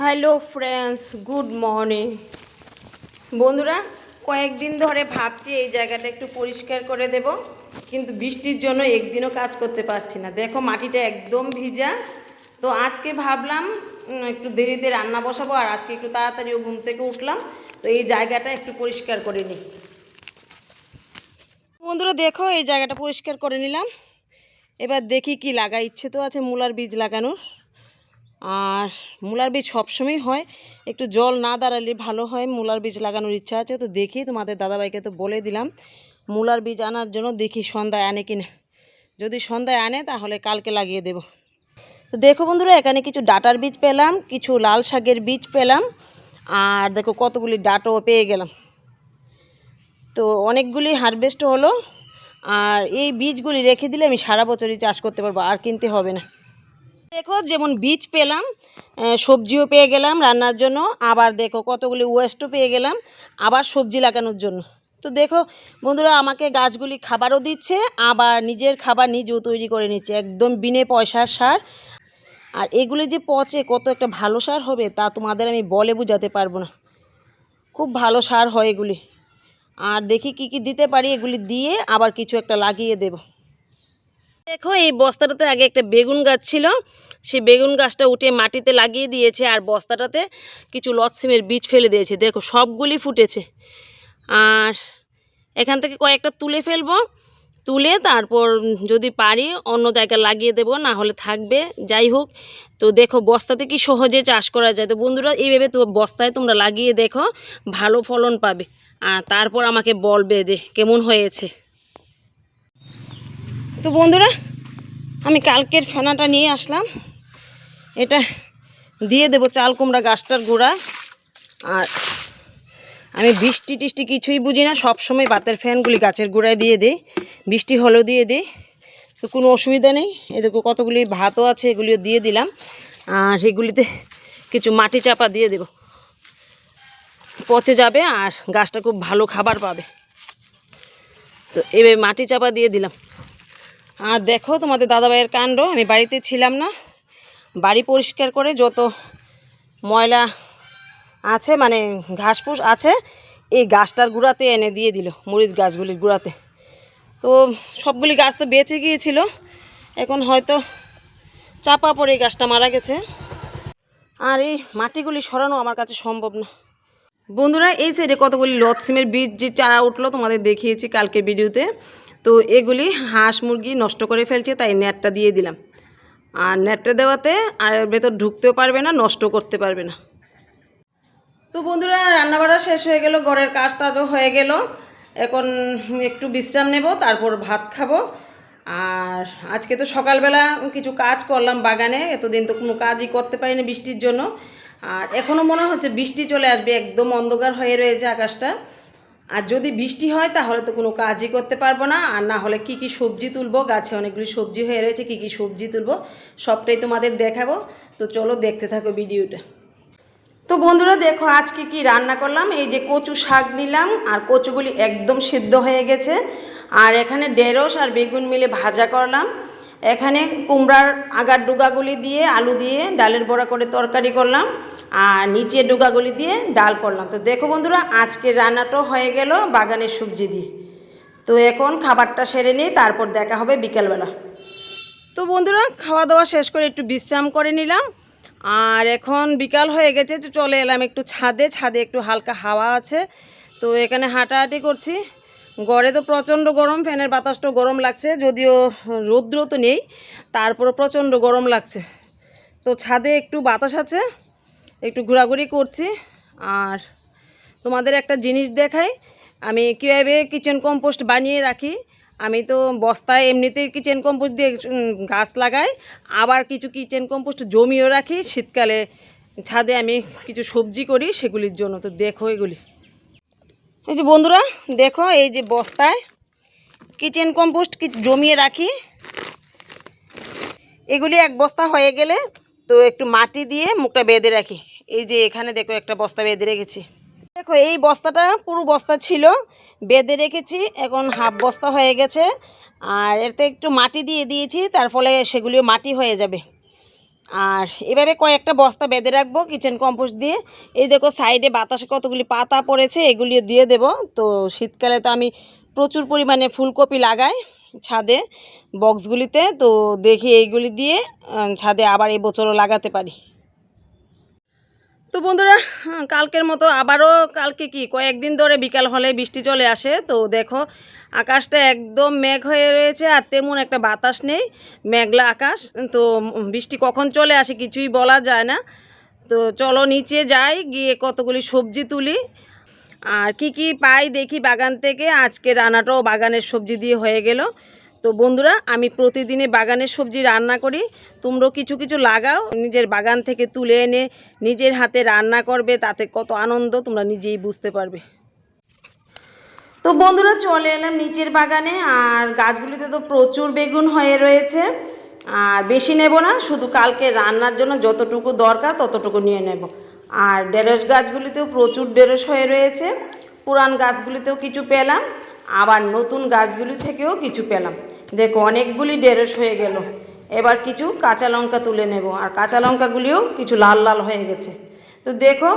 Hello friends, good morning. বন্ধুরা, কয়েকদিন ধরে ভাবছি এই জায়গাটা একটু পরিষ্কার করে দেব, কিন্তু বৃষ্টির জন্য একদিনও কাজ করতে পারছি না। দেখো, মাটিটা একদম ভিজা। তো আজকে ভাবলাম একটু দেরিতে রান্না বসাবো, আর আজকে একটু তাড়াতাড়িও ঘুম থেকে উঠলাম। তো এই জায়গাটা একটু পরিষ্কার করে নিই। বন্ধুরা, দেখো, এই জায়গাটা পরিষ্কার করে নিলাম। এবার দেখি কি লাগা, ইচ্ছে তো আছে মূলার বীজ লাগানোর। আর মূলার বীজ সবসময় হয়। একটু জল না দাঁড়ালে ভালো হয়, মূলার বীজ লাগানোর ইচ্ছা আছে। তো দেখি, তোমাদের দাদাভাইকে তো বলে দিলাম, মূলার বীজ আনার জন্য দেখি সন্ধ্যায় আনে কিনা। যদি সন্ধ্যায় আনে, তাহলে কালকে লাগিয়ে দেব। তো দেখো বন্ধুরা, এখানে কিছু ডাটার বীজ পেলাম, কিছু লাল শাকের বীজ পেলাম, আর দেখো কতগুলি ডাটাও পেয়ে গেলাম। তো অনেকগুলি হারভেস্ট হলো, আর এই বীজগুলি রেখে দিলে আমি সারা বছরই চাষ করতে পারব, আর কিনতে হবে না। দেখো, যেমন বীজ পেলাম সবজিও পেয়ে গেলাম রান্নার জন্য। আবার দেখো, কতগুলি ওয়েস্টও পেয়ে গেলাম, আবার সবজি লাগানোর জন্য। তো দেখো, বন্ধুরা, আমাকে গাছগুলি খাবারও দিচ্ছে, আবার নিজের খাবার নিজেও তৈরি করে নিচ্ছে, একদম বিনে পয়সার সার। আর এগুলি যে পচে, কত একটা ভালো সার হবে, তা তোমাদের আমি বলে বোঝাতে পারব না। খুব ভালো সার হয় এগুলি। আর দেখি কি কি দিতে পারি, এগুলি দিয়ে আবার কিছু একটা লাগিয়ে দেব। দেখো, এই বস্তাটাতে আগে একটা বেগুন গাছ ছিল। সেই বেগুন গাছটা উঠে মাটিতে লাগিয়ে দিয়েছে আর বস্তাটাতে কিছু লটসিমের বীজ ফেলে দিয়েছে। দেখো, সবগুলি ফুটেছে। আর এখান থেকে কয়েকটা তুলে ফেলব। তুলে তারপর যদি পারি অন্য জায়গায় লাগিয়ে দেব না হলে থাকবে। যাই হোক, তো দেখো, বস্তাতে কি সহজে চাষ করা যায়? তো বন্ধুরা, এইভাবে তো বস্তায় তোমরা লাগিয়ে দেখো, ভালো ফলন পাবে। আর তারপর আমাকে বলবে যে কেমন হয়েছে। তো বন্ধুরা, আমি কালকের ফেনাটা নিয়ে আসলাম। এটা দিয়ে দেবো চাল কুমড়া গাছটার গোড়ায় আর আমি বৃষ্টি টিষ্টি কিছুই বুঝি না সবসময় বাতের ফ্যানগুলি গাছের গোড়ায় দিয়ে দিই, বৃষ্টি হলেও দিয়ে দিই। তো কোনো অসুবিধা নেই। এদেরকে কতগুলি ভাতও আছে, এগুলিও দিয়ে দিলাম। আর এগুলিতে কিছু মাটি চাপা দিয়ে দেব। পচে যাবে আর গাছটা খুব ভালো খাবার পাবে। তো এবার মাটি চাপা দিয়ে দিলাম। আর দেখো তোমাদের দাদাভাইয়ের কাণ্ড, আমি বাড়িতে ছিলাম না। বাড়ি পরিষ্কার করে যত ময়লা আছে মানে ঘাসফুস আছে, এই গাছটার গুঁড়াতে এনে দিয়ে দিল, মরিচ গাছগুলির গুঁড়াতে। তো সবগুলি গাছ তো বেঁচে গিয়েছিল, এখন হয়তো চাপা পড়ে গাছটা মারা গেছে। আর এই মাটিগুলি সরানো আমার কাছে সম্ভব না। বন্ধুরা, এই সাইডে কতগুলি লতসিমের বীজ যে চারা উঠল তোমাদের দেখিয়েছি কালকে ভিডিওতে। তো এগুলি হাঁস মুরগি নষ্ট করে ফেলছে, তাই নেটটা দিয়ে দিলাম। আর নেটটা দেওয়াতে আর ভেতর ঢুকতেও পারবে না নষ্ট করতে পারবে না। তো বন্ধুরা, রান্নাবাড়া শেষ হয়ে গেল, ঘরের কাজ টাজও হয়ে গেল। এখন একটু বিশ্রাম নেব, তারপর ভাত খাব। আর আজকে তো সকালবেলা কিছু কাজ করলাম বাগানে, এতদিন তো কোনো কাজই করতে পারিনি বৃষ্টির জন্য। আর এখনও মনে হচ্ছে বৃষ্টি চলে আসবে, একদম অন্ধকার হয়ে রয়েছে আকাশটা। আর যদি বৃষ্টি হয়, তাহলে তো কোনো কাজই করতে পারব না। আর না হলে কি কি সবজি তুলবো? গাছে অনেকগুলি সবজি হয়ে রয়েছে, কি কি সবজি তুলবো? সবটাই তোমাদের দেখাবো। তো চলো দেখতে থাকো ভিডিওটা। তো বন্ধুরা, দেখো আজকে কি রান্না করলাম? এই যে কচু শাক নিলাম, আর কচুগুলি একদম সিদ্ধ হয়ে গেছে। আর এখানে ঢেঁড়স আর বেগুন মিলে ভাজা করলাম। এখানে কুমড়ার আগার ডুগাগুলি দিয়ে, আলু দিয়ে ডালের বড়া করে তরকারি করলাম আর নিচে ডুগাগুলি দিয়ে ডাল করলাম। তো দেখো বন্ধুরা, আজকে রান্নাটাও হয়ে গেল বাগানের সবজি দিয়ে। তো এখন খাবারটা সেরে নিই, তারপর দেখা হবে বিকেলবেলা। তো বন্ধুরা খাওয়া দাওয়া শেষ করে একটু বিশ্রাম করে নিলাম। আর এখন বিকাল হয়ে গেছে, তো চলে এলাম একটু ছাদে। ছাদে একটু হালকা হাওয়া আছে, তো এখানে হাঁটাহাঁটি করছি। গড়ে তো প্রচণ্ড গরম, ফ্যানের বাতাসটাও গরম লাগছে, যদিও রৌদ্র তো নেই তারপরে প্রচণ্ড গরম লাগছে। তো ছাদে একটু বাতাস আছে, একটু ঘোরাঘুরি করছি, আর তোমাদের একটা জিনিস দেখাই, আমি কীভাবে কিচেন কম্পোস্ট বানিয়ে রাখি, আমি তো বস্তায় এমনিতেই কিচেন কম্পোস্ট দিয়ে গাছ লাগাই, আবার কিছু কিচেন কম্পোস্ট জমিও রাখি, শীতকালে ছাদে আমি কিছু সবজি করি, সেগুলির জন্য, তো দেখো এগুলি। এই যে বন্ধুরা, দেখো এই যে বস্তায় কিচেন কম্পোস্ট জমিয়ে রাখি। এগুলি এক বস্তা হয়ে গেলে তো একটু মাটি দিয়ে মুখটা বেঁধে রাখি। এই যে এখানে দেখো একটা বস্তা বেঁধে রেখেছি। দেখো, এই বস্তাটা পুরো বস্তা ছিল, বেঁধে রেখেছি, এখন হাফ বস্তা হয়ে গেছে। আর এতে একটু মাটি দিয়ে দিয়েছি, তার ফলে সেগুলিও মাটি হয়ে যাবে। আর এভাবে কয়েকটা বস্তা বেঁধে রাখব কিচেন কম্পোস্ট দিয়ে। এই দেখো সাইডে বাতাসে কতগুলি পাতা পড়েছে, এগুলিও দিয়ে দেব। তো শীতকালে তো আমি প্রচুর পরিমাণে ফুলকপি লাগাই ছাদে বক্সগুলিতে তো দেখি এইগুলি দিয়ে ছাদে আবার এই বছরও লাগাতে পারি। তো বন্ধুরা, কালকের মতো আবারও কালকে কি, কয়েকদিন ধরে বিকাল হলে বৃষ্টি চলে আসে। তো দেখো, আকাশটা একদম মেঘ হয়ে রয়েছে আর তেমন একটা বাতাস নেই, মেঘলা আকাশ। তো বৃষ্টি কখন চলে আসে কিছুই বলা যায় না। তো চলো নিচে যাই, গিয়ে কতগুলি সবজি তুলি। আর কি কি পাই দেখি বাগান থেকে। আজকে রান্নাটাও বাগানের সবজি দিয়ে হয়ে গেল। তো বন্ধুরা, আমি প্রতিদিনই বাগানের সবজি রান্না করি। তোমরাও কিছু কিছু লাগাও, নিজের বাগান থেকে তুলে এনে নিজের হাতে রান্না করবে, তাতে কত আনন্দ তোমরা নিজেই বুঝতে পারবে। তো বন্ধুরা, চলে এলাম নিচের বাগানে, আর গাছগুলিতে তো প্রচুর বেগুন হয়ে রয়েছে। আর বেশি নেব না, শুধু কালকে রান্নার জন্য যতটুকু দরকার ততটুকু নিয়ে নেব। আর ঢেঁড়স গাছগুলিতেও প্রচুর ঢেঁড়স হয়ে রয়েছে। পুরান গাছগুলিতেও কিছু পেলাম, আবার নতুন গাছগুলি থেকেও কিছু পেলাম। দেখো, অনেকগুলি ঢেঁড়স হয়ে গেল। এবার কিছু কাঁচা লঙ্কা তুলে নেব। আর কাঁচা লঙ্কাগুলিও কিছু লাল লাল হয়ে গেছে। তো দেখো,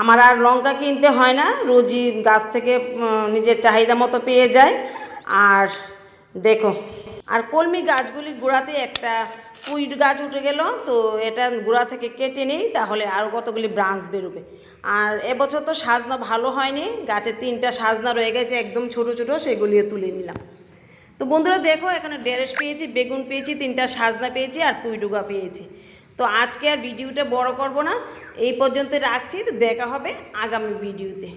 আমার আর লঙ্কা কিনতে হয় না। রোজই গাছ থেকে নিজের চাহিদা মতো পেয়ে যায় আর দেখো, আর কলমি গাছগুলি গোড়াতে একটা পুইট গাছ উঠে গেল। তো এটা গোড়া থেকে কেটে নিই, তাহলে আরও কতগুলি ব্রাঞ্চ বেরোবে। আর এবছর তো সাজনা ভালো হয়নি। গাছে তিনটা সাজনা রয়ে গেছে, একদম ছোট ছোট, সেগুলিও তুলে নিলাম। তো বন্ধুরা দেখো, এখানে ঢেঁড়স পেয়েছি, বেগুন পেয়েছি, তিনটা সাজনা পেয়েছি আর পুইডুগা পেয়েছি। তো আজকে আর ভিডিওটা বড় করব না, এই পর্যন্ত রাখছি, তো দেখা হবে আগামী ভিডিওতে।